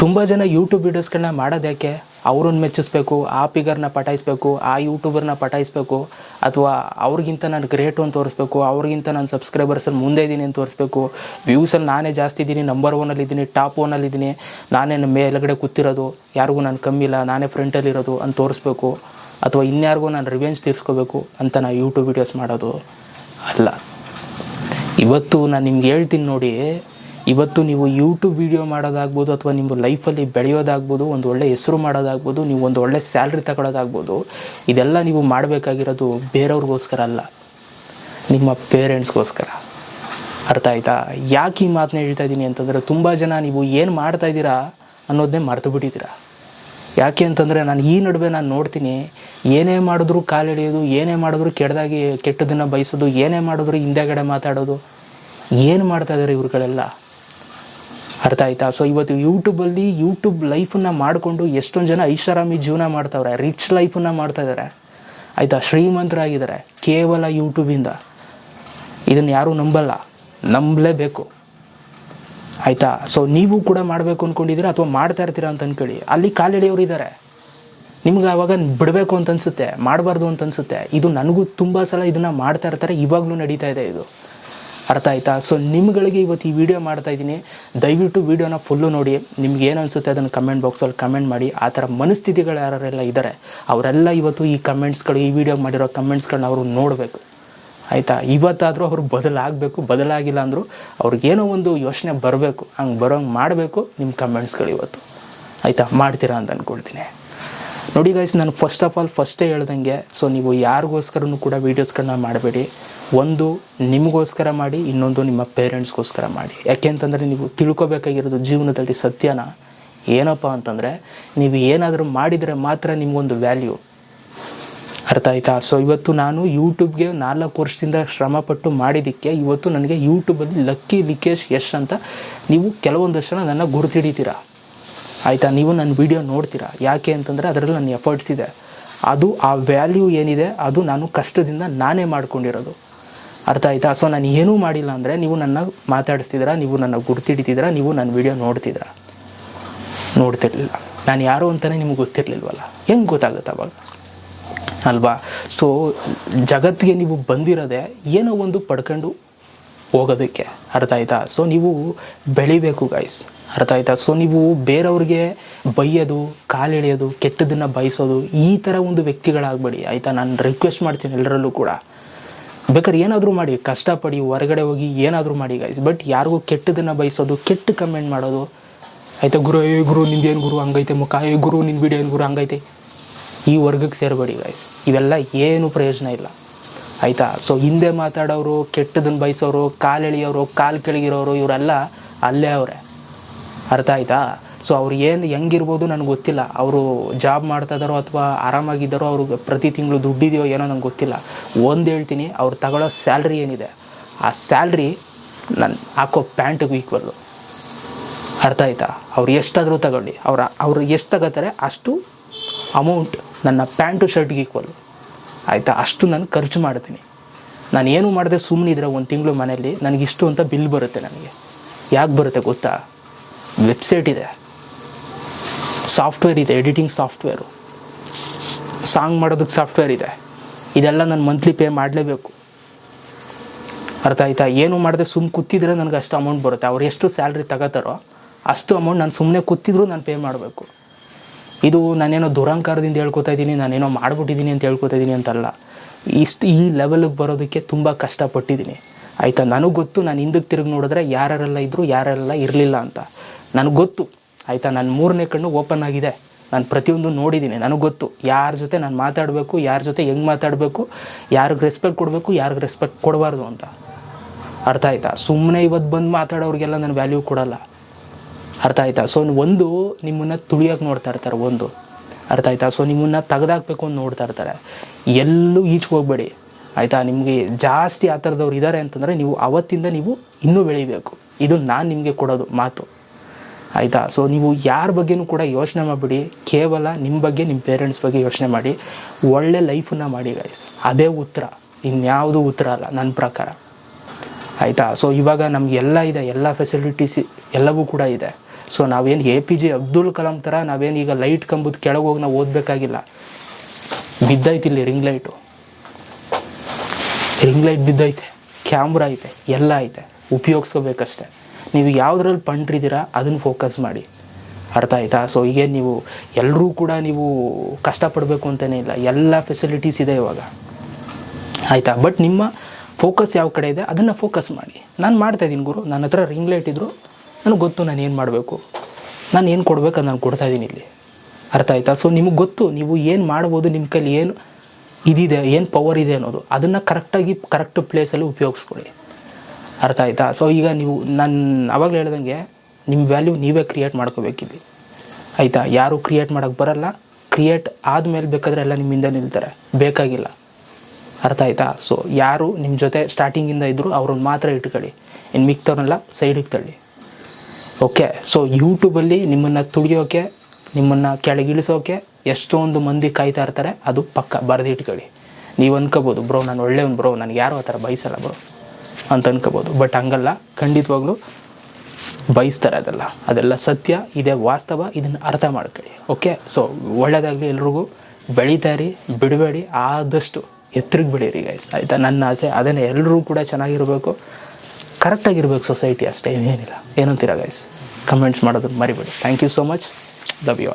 ತುಂಬ ಜನ ಯೂಟ್ಯೂಬ್ ವೀಡಿಯೋಸ್ಗಳನ್ನ ಮಾಡೋದು ಯಾಕೆ ಅವ್ರನ್ನ ಮೆಚ್ಚಿಸ್ಬೇಕು, ಆ ಫಿಗರ್ನ ಪಟಾಯಿಸ್ಬೇಕು, ಆ ಯೂಟ್ಯೂಬರ್ನ ಪಟಾಯಿಸ್ಬೇಕು, ಅಥವಾ ಅವ್ರಿಗಿಂತ ನಾನು ಗ್ರೇಟು ಅಂತ ತೋರಿಸ್ಬೇಕು, ಅವ್ರಿಗಿಂತ ನಾನು ಸಬ್ಸ್ಕ್ರೈಬರ್ಸಲ್ಲಿ ಮುಂದೆ ಇದ್ದೀನಿ ಅಂತ ತೋರಿಸ್ಬೇಕು. ವ್ಯೂಸಲ್ಲಿ ನಾನೇ ಜಾಸ್ತಿ ಇದ್ದೀನಿ ನಂಬರ್ ಒನಲ್ಲಿ ಇದ್ದೀನಿ ಟಾಪ್ ಒನಲ್ಲಿ ಇದ್ದೀನಿ, ನಾನೇ ಮೇಲ್ಗಡೆ ಕೂತಿರೋದು, ಯಾರಿಗೂ ನಾನು ಕಮ್ಮಿ ಇಲ್ಲ, ನಾನೇ ಫ್ರಂಟಲ್ಲಿರೋದು ಅಂತ ತೋರಿಸ್ಬೇಕು. ಅಥವಾ ಇನ್ಯಾರಿಗೂ ನಾನು ರಿವೆಂಜ್ ತೀರಿಸ್ಕೋಬೇಕು ಅಂತ ನಾನು ಯೂಟ್ಯೂಬ್ ವೀಡಿಯೋಸ್ ಮಾಡೋದು ಅಲ್ಲ. ಇವತ್ತು ನಾನು ನಿಮ್ಗೆ ಹೇಳ್ತೀನಿ ನೋಡಿ ಇವತ್ತು ನೀವು ಯೂಟ್ಯೂಬ್ ವಿಡಿಯೋ ಮಾಡೋದಾಗ್ಬೋದು ಅಥವಾ ನಿಮ್ಮ ಲೈಫಲ್ಲಿ ಬೆಳೆಯೋದಾಗ್ಬೋದು, ಒಂದು ಒಳ್ಳೆ ಹೆಸರು ಮಾಡೋದಾಗ್ಬೋದು, ನೀವು ಒಂದು ಒಳ್ಳೆ ಸ್ಯಾಲ್ರಿ ತಗೊಳ್ಳೋದಾಗ್ಬೋದು, ಇದೆಲ್ಲ ನೀವು ಮಾಡಬೇಕಾಗಿರೋದು ಬೇರೆಯವ್ರಿಗೋಸ್ಕರ ಅಲ್ಲ. ನಿಮ್ಮ ಪೇರೆಂಟ್ಸ್ಗೋಸ್ಕರ ಅರ್ಥ ಆಯ್ತಾ? ಯಾಕೆ ಈ ಮಾತನ್ನ ಹೇಳ್ತಾ ಇದ್ದೀನಿ ಅಂತಂದರೆ, ತುಂಬ ಜನ ನೀವು ಏನು ಮಾಡ್ತಾ ಇದ್ದೀರಾ ಅನ್ನೋದನ್ನೇ ಮರೆತು ಬಿಟ್ಟಿದ್ದೀರಾ. ಯಾಕೆ ಅಂತಂದರೆ, ನಾನು ಈ ನಡುವೆ ನಾನು ನೋಡ್ತೀನಿ, ಏನೇ ಮಾಡಿದ್ರು ಕಾಲೆಳೆಯೋದು ಏನೇ ಮಾಡಿದ್ರು ಕೆಟ್ಟದಾಗಿ ಕೆಟ್ಟದನ್ನು ಬಯಸೋದು, ಏನೇ ಮಾಡಿದ್ರು ಹಿಂದೆಗಡೆ ಮಾತಾಡೋದು, ಏನು ಮಾಡ್ತಾ ಇದ್ದಾರೆ ಇವ್ರುಗಳೆಲ್ಲ? ಅರ್ಥ ಆಯ್ತಾ? ಸೊ ಇವತ್ತು ಯೂಟ್ಯೂಬಲ್ಲಿ ಯೂಟ್ಯೂಬ್ ಲೈಫನ್ನು ಮಾಡಿಕೊಂಡು ಎಷ್ಟೊಂದು ಜನ ಐಷಾರಾಮಿ ಜೀವನ ಮಾಡ್ತಾವ್ರೆ ರಿಚ್ ಲೈಫನ್ನು ಮಾಡ್ತಾ ಇದ್ದಾರೆ ಆಯಿತಾ? ಶ್ರೀಮಂತರಾಗಿದ್ದಾರೆ, ಕೇವಲ ಯೂಟ್ಯೂಬಿಂದ ಇದನ್ನು ಯಾರೂ ನಂಬಲ್ಲ, ನಂಬಲೇಬೇಕು. ಆಯಿತಾ? ಸೊ ನೀವು ಕೂಡ ಮಾಡಬೇಕು ಅಂದ್ಕೊಂಡಿದ್ದೀರಾ ಅಥವಾ ಮಾಡ್ತಾ ಇರ್ತೀರಾ ಅಂತ ಅಂದ್ಕೊಳ್ಳಿ ಅಲ್ಲಿ ಕಾಲೆಳೆಯವರು ಇದ್ದಾರೆ ನಿಮ್ಗೆ ಆವಾಗ ಬಿಡಬೇಕು ಅಂತ ಅನಿಸುತ್ತೆ, ಮಾಡಬಾರ್ದು ಅಂತ ಅನಿಸುತ್ತೆ. ಇದು ನನಗೂ ತುಂಬ ಸಲ ಇದನ್ನು ಮಾಡ್ತಾ ಇರ್ತಾರೆ, ಇವಾಗಲೂ ನಡೀತಾ ಇದೆ ಇದು. ಅರ್ಥ ಆಯ್ತಾ? ಸೊ ನಿಮ್ಗಳಿಗೆ ಇವತ್ತು ಈ ವಿಡಿಯೋ ಮಾಡ್ತಾ ಇದ್ದೀನಿ. ದಯವಿಟ್ಟು ವಿಡಿಯೋನ ಫುಲ್ಲು ನೋಡಿ. ನಿಮ್ಗೆ ಏನು ಅನಿಸುತ್ತೆ ಅದನ್ನು ಕಮೆಂಟ್ ಬಾಕ್ಸಲ್ಲಿ ಕಮೆಂಟ್ ಮಾಡಿ. ಆ ಥರ ಮನಸ್ಥಿತಿಗಳು ಯಾರೆಲ್ಲ ಇದ್ದಾರೆ ಅವರೆಲ್ಲ ಇವತ್ತು ಈ ಕಮೆಂಟ್ಸ್ಗಳು ಈ ವಿಡಿಯೋ ಮಾಡಿರೋ ಕಮೆಂಟ್ಸ್ಗಳನ್ನ ಅವರು ನೋಡಬೇಕು. ಆಯಿತಾ? ಇವತ್ತಾದರೂ ಅವರು ಬದಲಾಗಬೇಕು, ಬದಲಾಗಿಲ್ಲ ಅಂದರೂ ಅವ್ರಿಗೇನೋ ಒಂದು ಯೋಚನೆ ಬರಬೇಕು. ಹಂಗೆ ಬರೋಂಗೆ ಮಾಡಬೇಕು ನಿಮ್ಮ ಕಮೆಂಟ್ಸ್ಗಳು ಇವತ್ತು. ಆಯಿತಾ? ಮಾಡ್ತೀರಾ ಅಂತ ಅಂದ್ಕೊಳ್ತೀನಿ ನೋಡಿ ಗೈಸ್ ನಾನು ಫಸ್ಟ್ ಆಫ್ ಆಲ್ ಫಸ್ಟೇ ಹೇಳ್ದಂಗೆ ಸೊ ನೀವು ಯಾರಿಗೋಸ್ಕರನೂ ಕೂಡ ವೀಡಿಯೋಸ್ಗಳನ್ನ ಮಾಡಬೇಡಿ. ಒಂದು, ನಿಮಗೋಸ್ಕರ ಮಾಡಿ, ಇನ್ನೊಂದು ನಿಮ್ಮ ಪೇರೆಂಟ್ಸ್ಗೋಸ್ಕರ ಮಾಡಿ. ಯಾಕೆ ಅಂತಂದರೆ ನೀವು ತಿಳ್ಕೊಬೇಕಾಗಿರೋದು ಜೀವನದಲ್ಲಿ ಸತ್ಯನ? ಏನಪ್ಪ ಅಂತಂದರೆ, ನೀವು ಏನಾದರೂ ಮಾಡಿದರೆ ಮಾತ್ರ ನಿಮಗೊಂದು ವ್ಯಾಲ್ಯೂ ಅರ್ಥ ಆಯ್ತಾ? ಸೊ ಇವತ್ತು ನಾನು ಯೂಟ್ಯೂಬ್ಗೆ ನಾಲ್ಕು ವರ್ಷದಿಂದ ಶ್ರಮಪಟ್ಟು ಮಾಡಿದ್ದಕ್ಕೆ, ಇವತ್ತು ನನಗೆ ಯೂಟ್ಯೂಬಲ್ಲಿ ಲಕ್ಕಿ ವಿಕೇಶ್ ಯಶ್ ಅಂತ ನೀವು ಕೆಲವೊಂದಷ್ಟು ಜನ ನನ್ನ ಗುರುತಿಡಿತೀರಾ ಆಯಿತಾ? ನೀವು ನನ್ನ ವಿಡಿಯೋ ನೋಡ್ತೀರಾ? ಯಾಕೆ ಅಂತಂದರೆ ಅದರಲ್ಲಿ ನನ್ನ ಎಫರ್ಟ್ಸ್ ಇದೆ. ಅದು ಆ ವ್ಯಾಲ್ಯೂ ಏನಿದೆ, ಅದು ನಾನು ಕಷ್ಟದಿಂದ ನಾನೇ ಮಾಡ್ಕೊಂಡಿರೋದು. ಅರ್ಥ ಆಯ್ತಾ? ಸೊ ನಾನು ಏನೂ ಮಾಡಿಲ್ಲ ಅಂದರೆ ನೀವು ನನ್ನ ಮಾತಾಡಿಸ್ತಿದ್ದೀರಾ, ನೀವು ನನ್ನ ಗುರ್ತಿಡಿತಿದ್ದೀರಾ, ನೀವು ನನ್ನ ವಿಡಿಯೋ ನೋಡ್ತಿದ್ದೀರಾ? ನೋಡ್ತಿರ್ಲಿಲ್ಲ. ನಾನು ಯಾರು ಅಂತಲೇ ನಿಮ್ಗೆ ಗೊತ್ತಿರಲಿಲ್ವಲ್ಲ? ಹೆಂಗೆ ಗೊತ್ತಾಗುತ್ತೆ ಅವಾಗ? ಅಲ್ವಾ? ಸೊ ಜಗತ್ತಿಗೆ ನೀವು ಬಂದಿರೋದೆ ಏನೋ ಒಂದು ಪಡ್ಕೊಂಡು ಹೋಗೋದಕ್ಕೆ. ಅರ್ಥ ಆಯ್ತಾ? ಸೊ ನೀವು ಬೆಳಿಬೇಕು ಗೈಸ್ ಅರ್ಥ ಆಯ್ತಾ? ಸೊ ನೀವು ಬೇರೆಯವ್ರಿಗೆ ಬೈಯೋದು ಕಾಲೆಳೆಯೋದು ಕೆಟ್ಟದನ್ನು ಬಯಸೋದು, ಈ ಥರ ಒಂದು ವ್ಯಕ್ತಿಗಳಾಗಬೇಡಿ. ಆಯಿತಾ? ನಾನು ರಿಕ್ವೆಸ್ಟ್ ಮಾಡ್ತೀನಿ ಎಲ್ಲರಲ್ಲೂ ಕೂಡ. ಬೇಕಾದ್ರೆ ಏನಾದರೂ ಮಾಡಿ, ಕಷ್ಟಪಡಿ, ಹೊರಗಡೆ ಹೋಗಿ ಏನಾದರೂ ಮಾಡಿ ಗೈಸ್ ಬಟ್ ಯಾರಿಗೂ ಕೆಟ್ಟದನ್ನು ಬಯಸೋದು, ಕೆಟ್ಟ ಕಮೆಂಟ್ ಮಾಡೋದು, ಆಯಿತಾ? ಗುರು, ಏ, ಗುರು ನಿಂದೇನು ಗುರು? ಹಂಗೈತೆ ಮುಖ. ಏ, ಗುರು ನಿನ್ನ ವಿಡಿಯೋ ಏನು ಗುರು? ಹಂಗೈತೆ. ಈ ವರ್ಗಕ್ಕೆ ಸೇರಬೇಡಿ ಗೈಸ್ ಇವೆಲ್ಲ ಏನು ಪ್ರಯೋಜನ ಇಲ್ಲ. ಆಯಿತಾ? ಸೊ ಹಿಂದೆ ಮಾತಾಡೋರು ಕೆಟ್ಟದನ್ನು ಬಯಸೋರು ಕಾಲೆಳೆಯೋರು ಕಾಲು ಕೆಳಗಿರೋರು, ಇವರೆಲ್ಲ ಅಲ್ಲೇ ಅವರೇ. ಅರ್ಥ ಆಯ್ತಾ? ಸೊ ಅವ್ರು ಏನು ಹೆಂಗಿರ್ಬೋದು ನನಗೆ ಗೊತ್ತಿಲ್ಲ. ಅವರು ಜಾಬ್ ಮಾಡ್ತಾ ಇದ್ದಾರೋ ಅಥವಾ ಆರಾಮಾಗಿದ್ದಾರೋ ಅವ್ರಿಗೆ ಪ್ರತಿ ತಿಂಗಳು ದುಡ್ಡಿದೆಯೋ ಏನೋ ನಂಗೆ ಗೊತ್ತಿಲ್ಲ. ಒಂದು ಹೇಳ್ತೀನಿ, ಅವ್ರು ತಗೊಳ್ಳೋ ಸ್ಯಾಲ್ರಿ ಏನಿದೆ, ಆ ಸ್ಯಾಲ್ರಿ ನಾನು ಹಾಕೋ ಪ್ಯಾಂಟಿಗೂ ಈಕ್ವಲ್ಲು ಅರ್ಥ ಆಯ್ತಾ? ಅವ್ರು ಎಷ್ಟಾದರೂ ತಗೊಳ್ಳಿ. ಅವ್ರ, ಅವ್ರು ಎಷ್ಟು ತಗೋತಾರೆ, ಅಷ್ಟು ಅಮೌಂಟ್ ನನ್ನ ಪ್ಯಾಂಟು ಶರ್ಟ್ಗೆ ಈಕ್ವಲ್ ಆಯಿತಾ? ಅಷ್ಟು ನಾನು ಖರ್ಚು ಮಾಡ್ತೀನಿ. ನಾನು ಏನು ಮಾಡಿದೆ ಸುಮ್ಮನಿದ್ರೆ ಒಂದು ತಿಂಗಳು ಮನೆಯಲ್ಲಿ ನನಗಿಷ್ಟು ಅಂತ ಬಿಲ್ ಬರುತ್ತೆ ನನಗೆ. ಯಾಕೆ ಬರುತ್ತೆ ಗೊತ್ತಾ? ವೆಬ್ಸೈಟ್ ಇದೆ. ಸಾಫ್ಟ್ವೇರ್ ಇದೆ, ಎಡಿಟಿಂಗ್ ಸಾಫ್ಟ್ವೇರು. ಸಾಂಗ್ ಮಾಡೋದಕ್ಕೆ ಸಾಫ್ಟ್ವೇರ್ ಇದೆ. ಇದೆಲ್ಲ ನಾನು ಮಂತ್ಲಿ ಪೇ ಮಾಡಲೇಬೇಕು. ಅರ್ಥ ಆಯ್ತಾ? ಏನು ಮಾಡಿದೆ ಸುಮ್ಮನೆ ಕೂತಿದ್ರೆ ನನಗೆ ಅಷ್ಟು ಅಮೌಂಟ್ ಬರುತ್ತೆ. ಅವ್ರು ಎಷ್ಟು ಸ್ಯಾಲ್ರಿ ತಗೋತಾರೋ ಅಷ್ಟು ಅಮೌಂಟ್ ನಾನು ಸುಮ್ಮನೆ ಕೂತಿದ್ರು ನಾನು ಪೇ ಮಾಡಬೇಕು. ಇದು ನಾನೇನೋ ದುರಂಕಾರದಿಂದ ಹೇಳ್ಕೊತಾ ಇದ್ದೀನಿ ನಾನೇನೋ ಮಾಡ್ಬಿಟ್ಟಿದ್ದೀನಿ ಅಂತ ಹೇಳ್ಕೊತಾ ಇದ್ದೀನಿ ಅಂತಲ್ಲ. ಇಷ್ಟು ಈ ಲೆವೆಲಿಗೆ ಬರೋದಕ್ಕೆ ತುಂಬ ಕಷ್ಟಪಟ್ಟಿದ್ದೀನಿ ಆಯಿತಾ? ನನಗೆ ಗೊತ್ತು ನಾನು ಹಿಂದಕ್ಕೆ ತಿರುಗಿ ನೋಡಿದ್ರೆ ಯಾರೆಲ್ಲ ಇದ್ದರು ಯಾರೆಲ್ಲ ಇರಲಿಲ್ಲ ಅಂತ. ನನಗೆ ಗೊತ್ತು. ಆಯಿತಾ? ನನ್ನ ಮೂರನೇ ಕಣ್ಣು ಓಪನ್ ಆಗಿದೆ. ನಾನು ಪ್ರತಿಯೊಂದು ನೋಡಿದ್ದೀನಿ ನನಗೆ ಗೊತ್ತು. ಯಾರ ಜೊತೆ ನಾನು ಮಾತಾಡಬೇಕು, ಯಾರ ಜೊತೆ ಹೆಂಗೆ ಮಾತಾಡಬೇಕು, ಯಾರಿಗೆ ರೆಸ್ಪೆಕ್ಟ್ ಕೊಡಬೇಕು, ಯಾರಿಗೆ ರೆಸ್ಪೆಕ್ಟ್ ಕೊಡಬಾರ್ದು ಅಂತ. ಅರ್ಥ ಆಯ್ತಾ? ಸುಮ್ಮನೆ ಇವತ್ತು ಬಂದು ಮಾತಾಡೋರಿಗೆಲ್ಲ ನಾನು ವ್ಯಾಲ್ಯೂ ಕೊಡಲ್ಲ. ಅರ್ಥ ಆಯ್ತಾ? ಸೊ ಒಂದು ನಿಮ್ಮನ್ನು ತುಳಿಯೋಕೆ ನೋಡ್ತಾ ಇರ್ತಾರೆ, ಒಂದು. ಅರ್ಥ ಆಯ್ತಾ? ಸೊ ನಿಮ್ಮನ್ನು ತೆಗೆದಾಕ್ಬೇಕು ಅಂತ ನೋಡ್ತಾ ಇರ್ತಾರೆ. ಎಲ್ಲೂ ಈಚೆ ಹೋಗ್ಬೇಡಿ. ಆಯಿತಾ? ನಿಮಗೆ ಜಾಸ್ತಿ ಆ ಥರದವ್ರು ಇದ್ದಾರೆ ಅಂತಂದರೆ ನೀವು ಅವತ್ತಿಂದ ನೀವು ಇನ್ನೂ ಬೆಳಿಬೇಕು. ಇದು ನಾನು ನಿಮಗೆ ಕೊಡೋದು ಮಾತು. ಆಯಿತಾ? ಸೊ ನೀವು ಯಾರ ಬಗ್ಗೆನೂ ಕೂಡ ಯೋಚನೆ ಮಾಡಿಬಿಡಿ. ಕೇವಲ ನಿಮ್ಮ ಬಗ್ಗೆ ನಿಮ್ಮ ಪೇರೆಂಟ್ಸ್ ಬಗ್ಗೆ ಯೋಚನೆ ಮಾಡಿ. ಒಳ್ಳೆ ಲೈಫನ್ನು ಮಾಡಿ ಗೈಸ್ ಅದೇ ಉತ್ತರ. ಇನ್ಯಾವುದೂ ಉತ್ತರ ಅಲ್ಲ ನನ್ನ ಪ್ರಕಾರ. ಆಯಿತಾ? ಸೊ ಇವಾಗ ನಮಗೆಲ್ಲ ಇದೆ. ಎಲ್ಲ ಫೆಸಿಲಿಟೀಸ್ ಎಲ್ಲವೂ ಕೂಡ ಇದೆ. ಸೊ ನಾವೇನು A P J Abdul Kalam ಥರ ನಾವೇನು ಈಗ ಲೈಟ್ ಕಂಬದ ಕೆಳಗೆ ಹೋಗಿ ನಾವು ಓದಬೇಕಾಗಿಲ್ಲ. ಬಿದ್ದೈತಿ ಇಲ್ಲಿ ರಿಂಗ್ ಲೈಟು ರಿಂಗ್ ಲೈಟ್ ಬಿದ್ದೈತೆ, ಕ್ಯಾಮ್ರಾ ಐತೆ, ಎಲ್ಲ ಐತೆ, ಉಪಯೋಗಿಸ್ಕೋಬೇಕಷ್ಟೆ. ನೀವು ಯಾವುದ್ರಲ್ಲಿ ಪಂಟ್ರಿದ್ದೀರಾ ಅದನ್ನು ಫೋಕಸ್ ಮಾಡಿ. ಅರ್ಥ ಆಯ್ತಾ? ಸೊ ಈಗ ನೀವು ಎಲ್ಲರೂ ಕೂಡ ನೀವು ಕಷ್ಟಪಡಬೇಕು ಅಂತಲೇ ಇಲ್ಲ, ಎಲ್ಲ ಫೆಸಿಲಿಟೀಸ್ ಇದೆ ಇವಾಗ. ಆಯಿತಾ? ಬಟ್ ನಿಮ್ಮ ಫೋಕಸ್ ಯಾವ ಕಡೆ ಇದೆ, ಅದನ್ನು ಫೋಕಸ್ ಮಾಡಿ. ನಾನು ಮಾಡ್ತಾಯಿದ್ದೀನಿ ಗುರು, ನನ್ನ ಹತ್ರ ರಿಂಗ್ ಲೈಟ್ ಇದ್ದರು ನನಗೆ ಗೊತ್ತು ನಾನು ಏನು ಮಾಡಬೇಕು. ನಾನು ಏನು ಕೊಡಬೇಕು ನಾನು ಕೊಡ್ತಾಯಿದ್ದೀನಿ ಇಲ್ಲಿ. ಅರ್ಥ ಆಯ್ತಾ? ಸೊ ನಿಮಗೆ ಗೊತ್ತು, ನೀವು ಏನು ಮಾಡ್ಬೋದು ನಿಮ್ಮ ಕೈಲಿ ಏನು ಇದಿದೆ, ಏನು ಪವರ್ ಇದೆ ಅನ್ನೋದು, ಅದನ್ನು ಕರೆಕ್ಟಾಗಿ ಕರೆಕ್ಟ್ ಪ್ಲೇಸಲ್ಲಿ ಉಪಯೋಗಿಸ್ಕೊಳ್ಳಿ. ಅರ್ಥ ಆಯ್ತಾ? ಸೊ ಈಗ ನೀವು, ನಾನು, ಅವಾಗಲೇ ಹೇಳ್ದಂಗೆ ನಿಮ್ಮ ವ್ಯಾಲ್ಯೂ ನೀವೇ ಕ್ರಿಯೇಟ್ ಮಾಡ್ಕೋಬೇಕಿಲ್ಲಿ. ಆಯಿತಾ? ಯಾರು ಕ್ರಿಯೇಟ್ ಮಾಡೋಕ್ಕೆ ಬರಲ್ಲ. ಕ್ರಿಯೇಟ್ ಆದಮೇಲೆ ಬೇಕಾದರೆ ಎಲ್ಲ ನಿಮ್ಮಿಂದ ನಿಲ್ತಾರೆ. ಬೇಕಾಗಿಲ್ಲ. ಅರ್ಥ ಆಯ್ತಾ? ಸೊ ಯಾರು ನಿಮ್ಮ ಜೊತೆ ಸ್ಟಾರ್ಟಿಂಗಿಂದ ಇದ್ದರೂ ಅವ್ರನ್ನ ಮಾತ್ರ ಇಟ್ಕೊಳ್ಳಿ. ಇನ್ನು ಮಿಕ್ತವ್ರನ್ನೆಲ್ಲ ಸೈಡಿಗೆ ತಳ್ಳಿ. ಓಕೆ ಸೊ ಯೂಟ್ಯೂಬಲ್ಲಿ ನಿಮ್ಮನ್ನು ತುಳಿಯೋಕೆ, ನಿಮ್ಮನ್ನು ಕೆಳಗಿಳಿಸೋಕೆ ಎಷ್ಟೊಂದು ಮಂದಿ ಕಾಯ್ತಾ ಇರ್ತಾರೆ, ಅದು ಪಕ್ಕ ಬರೆದಿಟ್ಕೊಳ್ಳಿ ನೀವು ಅನ್ಕೋಬೋದು, ಬ್ರೋ, ನಾನು ಒಳ್ಳೆಯವನು, ಬ್ರೋ, ನನಗೆ ಯಾರು ಆ ಥರ ಬಯಸಲ್ಲ ಬ್ರೋ, ಅಂತ ಅನ್ಕೋಬೋದು. ಬಟ್ ಹಂಗಲ್ಲ, ಖಂಡಿತವಾಗ್ಲೂ ಬಯಸ್ತಾರೆ ಅದೆಲ್ಲ. ಅದೆಲ್ಲ ಸತ್ಯ, ಇದೆ ವಾಸ್ತವ, ಇದನ್ನು ಅರ್ಥ ಮಾಡ್ಕೊಳ್ಳಿ. ಓಕೆ ಸೊ ಒಳ್ಳೆಯದಾಗಲಿ ಎಲ್ರಿಗೂ. ಬೆಳೀತಾ ಇರಿ, ಬಿಡಬೇಡಿ, ಆದಷ್ಟು ಎತ್ತರಿಗೆ ಬೆಳೀರಿ ಗೈಸ್ ಆಯಿತಾ? ನನ್ನ ಆಸೆ, ಅದನ್ನು ಎಲ್ಲರೂ ಕೂಡ ಚೆನ್ನಾಗಿರಬೇಕು. ಕರೆಕ್ಟಾಗಿರ್ಬೇಕು ಸೊಸೈಟಿ ಅಷ್ಟೇ ಏನಿಲ್ಲ ಏನಂತೀರ ಗೈಸ್ ಕಮೆಂಟ್ಸ್ ಮಾಡೋದನ್ನು ಮರಿಬೇಡಿ. Thank you so much love you